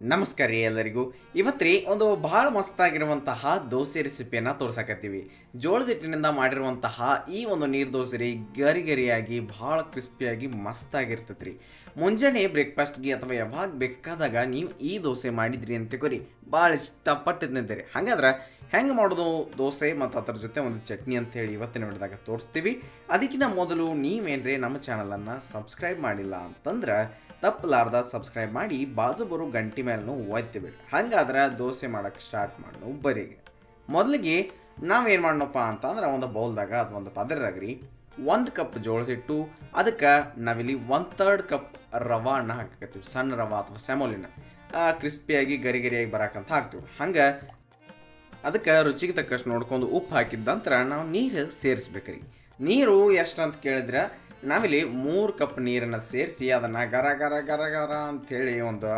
ನಮಸ್ಕಾರ ರೀ ಎಲ್ಲರಿಗೂ. ಇವತ್ತು ರೀ ಒಂದು ಭಾಳ ಮಸ್ತಾಗಿರುವಂತಹ ದೋಸೆ ರೆಸಿಪಿಯನ್ನು ತೋರಿಸಕತ್ತೀವಿ. ಜೋಳದ ಹಿಟ್ಟಿನಿಂದ ಮಾಡಿರುವಂತಹ ಈ ಒಂದು ನೀರು ದೋಸೆ ರೀ ಗರಿ ಗರಿಯಾಗಿ ಭಾಳ ಕ್ರಿಸ್ಪಿಯಾಗಿ ಮಸ್ತಾಗಿರ್ತೈತೆ ರೀ ಮುಂಜಾನೆ ಬ್ರೇಕ್ಫಾಸ್ಟ್ಗೆ ಅಥವಾ ಯಾವಾಗ ಬೇಕಾದಾಗ ನೀವು ಈ ದೋಸೆ ಮಾಡಿದ್ರಿ ಅಂತ ತಿಳ್ಕೊರಿ. ಭಾಳ ಇಷ್ಟಪಟ್ಟು ರೀ. ಹಾಗಾದ್ರೆ ಹೆಂಗೆ ಮಾಡೋದು? ದೋಸೆ ಮತ್ತು ಅದರ ಜೊತೆ ಒಂದು ಚಟ್ನಿ ಅಂತ ಹೇಳಿ ಇವತ್ತಿನ ವಿಡಿಯೋದಾಗ ತೋರಿಸ್ತೀವಿ. ಅದಕ್ಕಿಂತ ಮೊದಲು ನೀವೇನ್ರಿ ನಮ್ಮ ಚಾನಲನ್ನು ಸಬ್ಸ್ಕ್ರೈಬ್ ಮಾಡಿಲ್ಲ ಅಂತಂದ್ರೆ ತಪ್ಪಲಾರ್ದ ಸಬ್ಸ್ಕ್ರೈಬ್ ಮಾಡಿ ಬಾಜು ಬರೋ ಗಂಟಿ ಮೇಲೂ ಒತ್ತಿಬಿಡಿ ಹಂಗಾದ್ರೆ ದೋಸೆ ಮಾಡೋಕ್ಕೆ ಸ್ಟಾರ್ಟ್ ಮಾಡೋಣ ಬರೀ. ಮೊದಲಿಗೆ ನಾವೇನು ಮಾಡೋಣಪ್ಪ ಅಂತಂದ್ರೆ ಒಂದು ಬೌಲ್ದಾಗ ಅಥವಾ ಒಂದು ಪದರದಾಗ ರೀ ಒಂದು ಕಪ್ ಜೋಳದ ಹಿಟ್ಟು, ಅದಕ್ಕೆ ನಾವಿಲ್ಲಿ ಒನ್ ತರ್ಡ್ ಕಪ್ ರವಾನ ಹಾಕಕತ್ತೀವಿ. ಸಣ್ಣ ರವಾ ಅಥವಾ ಸೆಮೋಲಿನ. ಕ್ರಿಸ್ಪಿಯಾಗಿ ಗರಿ ಗರಿಯಾಗಿ ಬರಾಕಂತ ಹಾಕ್ತೀವಿ. ಹಂಗೆ ಅದಕ್ಕೆ ರುಚಿಗೆ ತಕ್ಕಷ್ಟು ನೋಡ್ಕೊಂಡು ಉಪ್ಪು ಹಾಕಿದ ನಂತರ ನಾವು ನೀರು ಸೇರಿಸ್ಬೇಕ್ರಿ. ನೀರು ಎಷ್ಟು ಅಂತ ಕೇಳಿದ್ರೆ ನಾವಿಲ್ಲಿ ಮೂರು ಕಪ್ ನೀರನ್ನು ಸೇರಿಸಿ ಅದನ್ನು ಗರ ಗರ ಗರ ಗರ ಅಂಥೇಳಿ ಒಂದು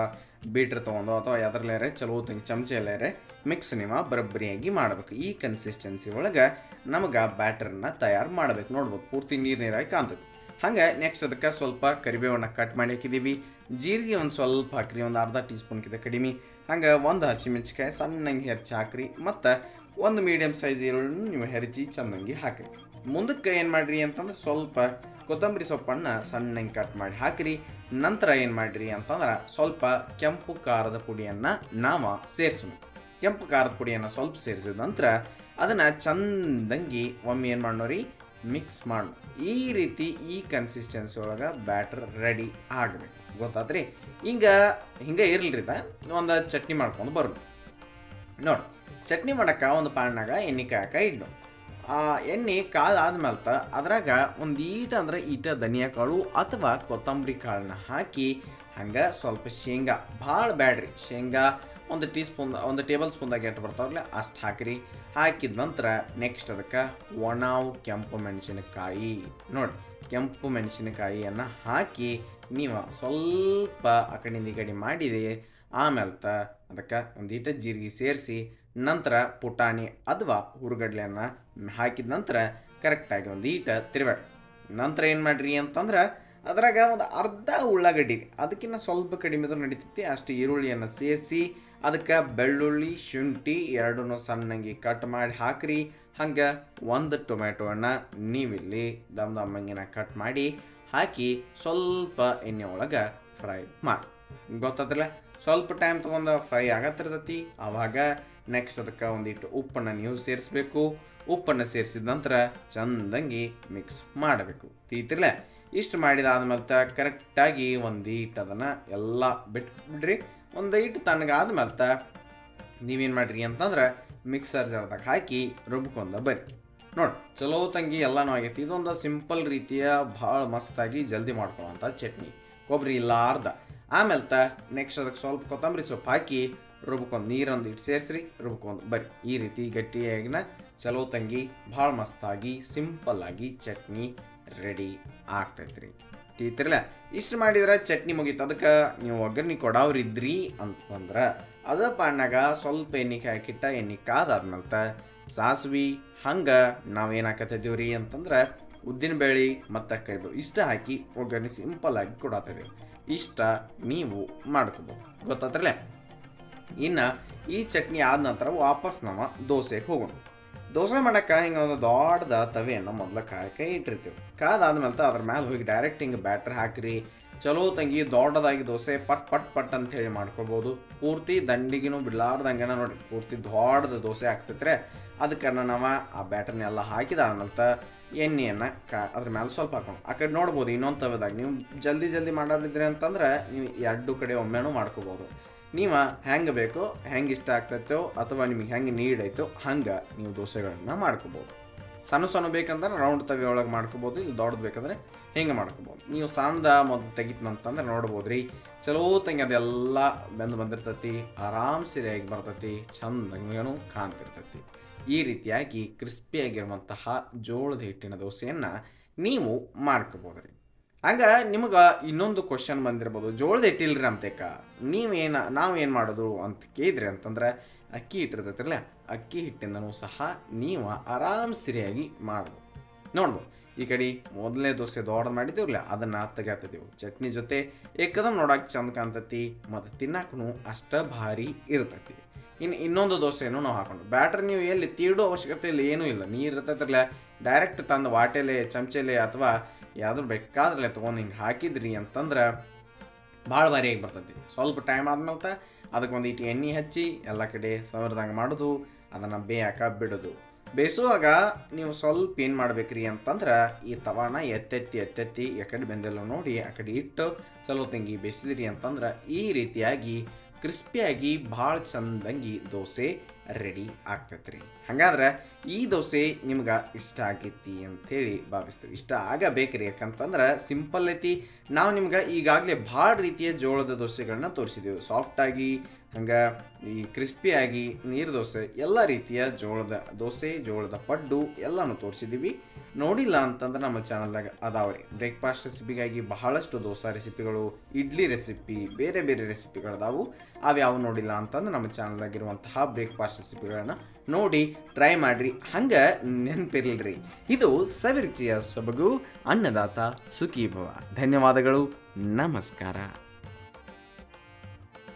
ಬೀಟ್ರ್ ತೊಗೊಂಡು ಅಥವಾ ಎದರ್ಲೇರೆ ಚಲೋ ತಂಗಿ ಎಲ್ಲಾರೆ ಮಿಕ್ಸ್ ನಿಮ್ಮ ಬರಬ್ಬರಿಯಾಗಿ ಮಾಡಬೇಕು. ಈ ಕನ್ಸಿಸ್ಟೆನ್ಸಿ ಒಳಗೆ ನಮಗೆ ಬ್ಯಾಟ್ರನ್ನ ತಯಾರು ಮಾಡಬೇಕು. ನೋಡ್ಬೇಕು ಪೂರ್ತಿ ನೀರು ನೀರಾಗಿ ಕಾಣ್ತದೆ. ಹಂಗೆ ನೆಕ್ಸ್ಟ್ ಅದಕ್ಕೆ ಸ್ವಲ್ಪ ಕರಿಬೇವನ್ನ ಕಟ್ ಮಾಡಿ ಹಾಕಿದ್ದೀವಿ ಜೀರಿಗೆ ಒಂದು ಸ್ವಲ್ಪ ಹಾಕ್ರಿ. ಒಂದು ಅರ್ಧ ಟೀ ಸ್ಪೂನ್ಗಿಂತ ಕಡಿಮೆ. ಹಂಗೆ ಒಂದು ಹಸಿಮೆಣ್ಸಿಕಾಯಿ ಸಣ್ಣಂಗೆ ಹೆರ್ಚಿ ಹಾಕ್ರಿ, ಮತ್ತು ಒಂದು ಮೀಡಿಯಮ್ ಸೈಜ್ ಈರುಳ್ಳಿ ನೀವು ಹೆರಚಿ ಚಂದಂಗಿ ಹಾಕ್ರಿ. ಮುಂದಕ್ಕೆ ಏನು ಮಾಡಿರಿ ಅಂತಂದ್ರೆ ಸ್ವಲ್ಪ ಕೊತ್ತಂಬರಿ ಸೊಪ್ಪನ್ನು ಸಣ್ಣಂಗೆ ಕಟ್ ಮಾಡಿ ಹಾಕಿರಿ. ನಂತರ ಏನು ಮಾಡಿರಿ ಅಂತಂದ್ರೆ ಸ್ವಲ್ಪ ಕೆಂಪು ಖಾರದ ಪುಡಿಯನ್ನು ನಾವು ಸೇರಿಸೋಣ ಕೆಂಪು ಖಾರದ ಪುಡಿಯನ್ನು ಸ್ವಲ್ಪ ಸೇರಿಸಿದ ನಂತರ ಅದನ್ನು ಚಂದಂಗಿ ಒಮ್ಮೆ ಏನು ಮಾಡೋರಿ ಮಿಕ್ಸ್ ಮಾಡೋಣ ಈ ರೀತಿ ಈ ಕನ್ಸಿಸ್ಟೆನ್ಸಿ ಒಳಗೆ ಬ್ಯಾಟರ್ ರೆಡಿ ಆಗಬೇಕು. ಗೊತ್ತಾತ್ರಿ. ಹಿಂಗೆ ಹಿಂಗೆ ಇರಲ್ರಿ ಇದ. ಒಂದು ಚಟ್ನಿ ಮಾಡ್ಕೊಂಡು ಬರೋದು. ನೋಡಿ, ಚಟ್ನಿ ಮಾಡಕ್ಕೆ ಒಂದು ಪಾಣ್ಣಾಗ ಎಣ್ಣೆ ಕಾಯಕ ಇಡ್ನು ಆ ಎಣ್ಣೆ ಕಾಲು ತ ಅದ್ರಾಗ ಒಂದು ಈಟ ಅಂದ್ರೆ ಈಟ, ಧನಿಯಾ ಕಾಳು ಅಥವಾ ಕೊತ್ತಂಬರಿ ಕಾಳನ್ನ ಹಾಕಿ ಹಂಗೆ ಸ್ವಲ್ಪ ಶೇಂಗಾ, ಭಾಳ ಬ್ಯಾಡ್ರಿ. ಶೇಂಗಾ ಒಂದು ಟೀ ಸ್ಪೂನ್ ಒಂದು ಟೇಬಲ್ ಸ್ಪೂನ್ದಾಗ ಎಷ್ಟು ಬರ್ತಾವಲ್ಲ ಅಷ್ಟು ಹಾಕಿರಿ. ಹಾಕಿದ ನಂತರ ನೆಕ್ಸ್ಟ್ ಅದಕ್ಕೆ ಒಣಾವು ಕೆಂಪು ಮೆಣಸಿನಕಾಯಿ. ನೋಡಿ, ಕೆಂಪು ಮೆಣಸಿನಕಾಯಿಯನ್ನು ಹಾಕಿ ನೀವು ಸ್ವಲ್ಪ ಆ ಕಡೆಯಿಂದ ಈ ಕಡೆ ಮಾಡಿದೆ ಆಮೇಲೆ ತ ಅದಕ್ಕೆ ಒಂದೀಟ ಜೀರಿಗೆ ಸೇರಿಸಿ, ನಂತರ ಪುಟಾಣಿ ಅಥವಾ ಹುರುಗಡ್ಲೆಯನ್ನು ಹಾಕಿದ ನಂತರ ಕರೆಕ್ಟಾಗಿ ಒಂದು ಈಟ ತಿರುವಾಡಿ ನಂತರ ಏನು ಮಾಡ್ರಿ ಅಂತಂದ್ರೆ ಅದ್ರಾಗ ಒಂದು ಅರ್ಧ ಉಳ್ಳಾಗಡ್ಡಿ ಅದಕ್ಕಿಂತ ಸ್ವಲ್ಪ ಕಡಿಮೆ ಇದ್ರೂ ನಡೀತೈತಿ, ಅಷ್ಟು ಈರುಳ್ಳಿಯನ್ನು ಸೇರಿಸಿ, ಅದಕ್ಕೆ ಬೆಳ್ಳುಳ್ಳಿ, ಶುಂಠಿ ಎರಡನ್ನೂ ಸಣ್ಣಂಗಿ ಕಟ್ ಮಾಡಿ ಹಾಕ್ರಿ, ಹಂಗೆ ಒಂದು ಟೊಮೆಟೊವನ್ನು ನೀವಿಲ್ಲಿ ದಮ್ ದಮ್ಮಂಗಿನ ಕಟ್ ಮಾಡಿ ಹಾಕಿ ಸ್ವಲ್ಪ ಎಣ್ಣೆ ಒಳಗೆ ಫ್ರೈ ಮಾಡಿ. ಗೊತ್ತಾದ್ರಲ್ಲ? ಸ್ವಲ್ಪ ಟೈಮ್ ತೊಗೊಂಡು ಫ್ರೈ ಆಗತ್ತಿರ್ತೈತಿ. ಆವಾಗ ನೆಕ್ಸ್ಟ್ ಅದಕ್ಕೆ ಒಂದಿಟ್ಟು ಉಪ್ಪನ್ನು ನೀವು ಸೇರಿಸ್ಬೇಕು. ಉಪ್ಪನ್ನು ಸೇರಿಸಿದ ನಂತರ ಚಂದಂಗಿ ಮಿಕ್ಸ್ ಮಾಡಬೇಕು. ತೀತಿರ್ಲೆ ಇಷ್ಟು ಮಾಡಿದಾದ್ಮೇಲೆ ಕರೆಕ್ಟಾಗಿ ಒಂದು ಈಟ್ ಅದನ್ನು ಎಲ್ಲ ಬಿಟ್ಬಿಡ್ರಿ. ಒಂದು ತಣ್ಣಗಾದ ಮೇಲೆ ನೀವೇನು ಮಾಡಿರಿ ಅಂತಂದ್ರೆ ಮಿಕ್ಸರ್ ಜಾರ್ದಾಗ ಹಾಕಿ ರುಬ್ಕೊಂಡ ಬರ್ರಿ. ನೋಡಿ. ಚಲೋ ತಂಗಿ ಎಲ್ಲನೂ ಆಗೈತಿ. ಇದೊಂದು ಸಿಂಪಲ್ ರೀತಿಯ ಭಾಳ ಮಸ್ತಾಗಿ ಜಲ್ದಿ ಮಾಡ್ಕೊಳ್ಳೋಂಥ ಚಟ್ನಿ. ಕೊಬ್ಬರಿ ಅರ್ಧ. ಆಮೇಲೆ ತ ನೆಕ್ಸ್ಟ್ ಅದಕ್ಕೆ ಸ್ವಲ್ಪ ಕೊತ್ತಂಬರಿ ಸೊಪ್ಪು ಹಾಕಿ, ರುಬ್ಕೊಂಡು ನೀರೊಂದು ಇಟ್ಟು ಸೇರಿಸ್ರಿ, ರುಬ್ಕೊಂಡು ಬರ್ರಿ. ಈ ರೀತಿ ಗಟ್ಟಿಯಾಗಿನ ಚಲೋ ತಂಗಿ ಭಾಳ ಮಸ್ತಾಗಿ ಸಿಂಪಲ್ಲಾಗಿ ಚಟ್ನಿ ರೆಡಿ ಆಗ್ತೈತ್ರಿ. ತೀತಿರ್ಲ ಇಷ್ಟು ಮಾಡಿದ್ರೆ ಚಟ್ನಿ ಮುಗೀತು. ಅದಕ್ಕೆ ನೀವು ಒಗ್ಗರಣೆ ಕೊಡೋರಿದ್ರಿ ಅಂತಂದ್ರೆ ಅದ ಪಾಣ್ಣಾಗ ಸ್ವಲ್ಪ ಎಣ್ಣೆ ಹಾಕಿಟ್ಟ ಎಣ್ಣೆ ಕಾದಾದ್ಮೇಲೆ ಸಾಸ್ವಿ, ಹಂಗೆ ನಾವು ಏನು ರೀ ಅಂತಂದ್ರೆ ಉದ್ದಿನಬೇಳೆ ಮತ್ತು ಕರಿಬೇವು ಇಷ್ಟ ಹಾಕಿ ಒಗ್ಗರಣೆ ಸಿಂಪಲ್ಲಾಗಿ ಕೊಡತ್ತೇವೆ. ಇಷ್ಟ ನೀವು ಮಾಡ್ಕೋಬೋದು. ಗೊತ್ತಾದ್ರಲ್ಲೇ ಇನ್ನು ಈ ಚಟ್ನಿ ಆದ ನಂತರ ವಾಪಸ್ ನಾವು ದೋಸೆಗೆ ಹೋಗೋಣ. ದೋಸೆ ಮಾಡೋಕ್ಕೆ ಹಿಂಗೆ ಒಂದು ದೊಡ್ಡದ ತವೆಯನ್ನು ಮೊದಲು ಕಾಯಕ್ಕೆ ಇಟ್ಟಿರ್ತೀವಿ. ಕಾದಾದ್ಮೇಲೆ ಅದ್ರ ಮೇಲೆ ಹೋಗಿ ಡೈರೆಕ್ಟ್ ಹಿಂಗೆ ಬ್ಯಾಟ್ರ್ ಹಾಕಿರಿ. ಚಲೋ ತಂಗಿ ದೊಡ್ಡದಾಗಿ ದೋಸೆ ಪಟ್ ಪಟ್ ಪಟ್ ಅಂತ ಹೇಳಿ ಮಾಡ್ಕೊಬೋದು. ಪೂರ್ತಿ ದಂಡಿಗಿನೂ ಬಿಡ್ಲಾರ್ದಂಗೆನ ನೋಡಿ. ಪೂರ್ತಿ ದೊಡ್ಡದ ದೋಸೆ ಆಗ್ತೈತ್ರೆ ಅದಕ್ಕೆ ನಾವು ಆ ಬ್ಯಾಟರ್ನೆಲ್ಲ ಹಾಕಿದಾದ್ಮೇಲೆ ಎಣ್ಣೆಯನ್ನು ಕ ಅದ್ರ ಮೇಲೆ ಸ್ವಲ್ಪ ಹಾಕೊಂಡು ಆ ಕಡೆ ನೋಡ್ಬೋದು, ಇನ್ನೊಂದು ತವದಾಗ. ನೀವು ಜಲ್ದಿ ಜಲ್ದಿ ಮಾಡೋರಿದ್ರಿ ಅಂತಂದ್ರೆ ನೀವು ಎರಡು ಕಡೆ ಒಮ್ಮೆನೂ ಮಾಡ್ಕೋಬೋದು. ನೀವು ಹೆಂಗೆ ಬೇಕೋ, ಹೆಂಗೆ ಇಷ್ಟ ಆಗ್ತೈತೋ ಅಥವಾ ನಿಮಗೆ ಹೆಂಗೆ ನೀಡ್ ಐತೋ ಹಂಗೆ ನೀವು ದೋಸೆಗಳನ್ನ ಮಾಡ್ಕೋಬೋದು. ಸಣ್ಣ ಸಣ್ಣ ಬೇಕಂದ್ರೆ ರೌಂಡ್ ತವೆ ಒಳಗೆ ಮಾಡ್ಕೋಬೋದು, ಇಲ್ಲಿ ದೊಡ್ಡದು ಬೇಕಂದ್ರೆ ಹಿಂಗೆ ಮಾಡ್ಕೋಬೋದು. ನೀವು ಸಣ್ಣದ ಮೊದಲು ತೆಗಿತನಂತಂದ್ರೆ ನೋಡ್ಬೋದು ರೀ ಚಲೋ ತಂಗಿ ಅದೆಲ್ಲ ಬೆಂದು ಬಂದಿರ್ತೈತಿ ಆರಾಮ್ ಸರಿಯಾಗಿ ಬರ್ತೈತಿ, ಚಂದ ಕಾಣ್ತಿರ್ತೈತಿ. ಈ ರೀತಿಯಾಗಿ ಕ್ರಿಸ್ಪಿಯಾಗಿರುವಂತಹ ಜೋಳದ ಹಿಟ್ಟಿನ ದೋಸೆಯನ್ನು ನೀವು ಮಾಡ್ಕೋಬೋದು ರೀ ಹಂಗ ನಿಮಗೆ ಇನ್ನೊಂದು ಕ್ವಶನ್ ಬಂದಿರ್ಬೋದು. ಜೋಳದ ಹಿಟ್ಟಿಲ್ರಿ ಅಂತೇಕ ನೀವೇನು ಏನು ಮಾಡೋದು ಅಂತ ಕೇಳಿದ್ರಿ ಅಂತಂದ್ರೆ, ಅಕ್ಕಿ ಹಿಟ್ಟಿರ್ತೈತಿರಲ್ಲ ಅಕ್ಕಿ ಹಿಟ್ಟಿಂದನೂ ಸಹ ನೀವು ಆರಾಮ್ ಸರಿಯಾಗಿ ಮಾಡ್ಬೋದು. ನೋಡ್ಬೋದು, ಈ ಕಡೆ ಮೊದಲನೇ ದೋಸೆ ದೊಡ್ಡ ಮಾಡಿದ್ದೀವಲ್ಲ ಅದನ್ನು ತೆಗಿತಿದ್ದೆವು ಚಟ್ನಿ ಜೊತೆ ಏಕದಮ್ ನೋಡಕ್ಕೆ ಚಂದ ಕಾಣ್ತತಿ, ಮತ್ತು ತಿನ್ನಕ್ಕೂ ಅಷ್ಟ ಭಾರಿ ಇರ್ತೈತಿ. ಇನ್ನು ಇನ್ನೊಂದು ದೋಸೆಯನ್ನು ನಾವು ಹಾಕೊಂಡು. ಬ್ಯಾಟ್ರಿ ನೀವು ಎಲ್ಲಿ ತೀಡೋ ಅವಶ್ಯಕತೆ ಇಲ್ಲ ಏನೂ ಇಲ್ಲ. ನೀರು ಇರ್ತೈತ್ರಲ್ಲ ಡೈರೆಕ್ಟ್ ತಂದು ವಾಟೆಲೆ ಚಮಚೆಲೆ ಅಥವಾ ಯಾವ್ದು ಬೇಕಾದ್ರಲ್ಲೇ ತೊಗೊಂಡು ಹಿಂಗೆ ಹಾಕಿದ್ರಿ ಅಂತಂದ್ರೆ ಭಾಳ ಭಾರಿಯಾಗಿ ಬರ್ತೈತಿ. ಸ್ವಲ್ಪ ಟೈಮ್ ಆದ್ಮೇಲೆ ಅದಕ್ಕೆ ಒಂದು ಇಟ್ಟು ಎಣ್ಣೆ ಹಚ್ಚಿ ಎಲ್ಲ ಕಡೆ ಸವರ್ದಂಗೆ ಮಾಡೋದು, ಅದನ್ನು ಬೇಯಾಕ ಬಿಡೋದು. ಬೇಯಿಸುವಾಗ ನೀವು ಸ್ವಲ್ಪ ಏನು ಮಾಡ್ಬೇಕ್ರಿ ಅಂತಂದ್ರೆ ಈ ತವಾನ ಎತ್ತೆತ್ತಿ ಎತ್ತೆತ್ತಿ ಎಕಡೆ ಬೆಂದೆಲ್ಲ ನೋಡಿ ಆ ಕಡೆ ಇಟ್ಟು ಚಲೋ ತಂಗಿ ಬೇಯಿಸಿದ್ರಿ ಅಂತಂದ್ರೆ ಈ ರೀತಿಯಾಗಿ ಕ್ರಿಸ್ಪಿಯಾಗಿ ಭಾಳ ಚಂದಂಗಿ ದೋಸೆ ರೆಡಿ ಆಗ್ತೈತ್ರಿ. ಹಾಗಾದ್ರೆ ಈ ದೋಸೆ ನಿಮ್ಗೆ ಇಷ್ಟ ಆಗೈತಿ ಅಂಥೇಳಿ ಭಾವಿಸ್ತೀವಿ. ಇಷ್ಟ ಆಗಬೇಕ್ರಿ, ಯಾಕಂತಂದ್ರೆ ಸಿಂಪಲ್ ಐತಿ. ನಾವು ನಿಮ್ಗೆ ಈಗಾಗಲೇ ಭಾಳ ರೀತಿಯ ಜೋಳದ ದೋಸೆಗಳನ್ನ ತೋರಿಸಿದ್ದೀವಿ ಸಾಫ್ಟಾಗಿ ಹಂಗೆ ಈ ಕ್ರಿಸ್ಪಿಯಾಗಿ ನೀರು ದೋಸೆ ಎಲ್ಲ ರೀತಿಯ ಜೋಳದ ದೋಸೆ, ಜೋಳದ ಪಡ್ಡು ಎಲ್ಲನೂ ತೋರಿಸಿದ್ದೀವಿ ನೋಡಿಲ್ಲ ಅಂತಂದ್ರೆ ನಮ್ಮ ಚಾನಲ್ದಾಗ ಅದಾವ್ರಿ. ಬ್ರೇಕ್ಫಾಸ್ಟ್ ರೆಸಿಪಿಗಾಗಿ ಬಹಳಷ್ಟು ದೋಸೆ ರೆಸಿಪಿಗಳು ಇಡ್ಲಿ ರೆಸಿಪಿ ಬೇರೆ ಬೇರೆ ರೆಸಿಪಿಗಳದಾವು ಅವ್ಯಾವು ನೋಡಿಲ್ಲ ಅಂತಂದ್ರೆ ನಮ್ಮ ಚಾನಲ್ದಾಗಿರುವಂತಹ ಬ್ರೇಕ್ಫಾಸ್ಟ್ ರೆಸಿಪಿಗಳನ್ನ ನೋಡಿ ಟ್ರೈ ಮಾಡಿರಿ. ಹಂಗೆ ನೆನಪಿರ್ಲಿರಿ. ಇದು ಸವಿರುಚಿಯ ಸೊಬಗು, ಅನ್ನದಾತ ಸುಖೀಭವ. ಧನ್ಯವಾದಗಳು. ನಮಸ್ಕಾರ.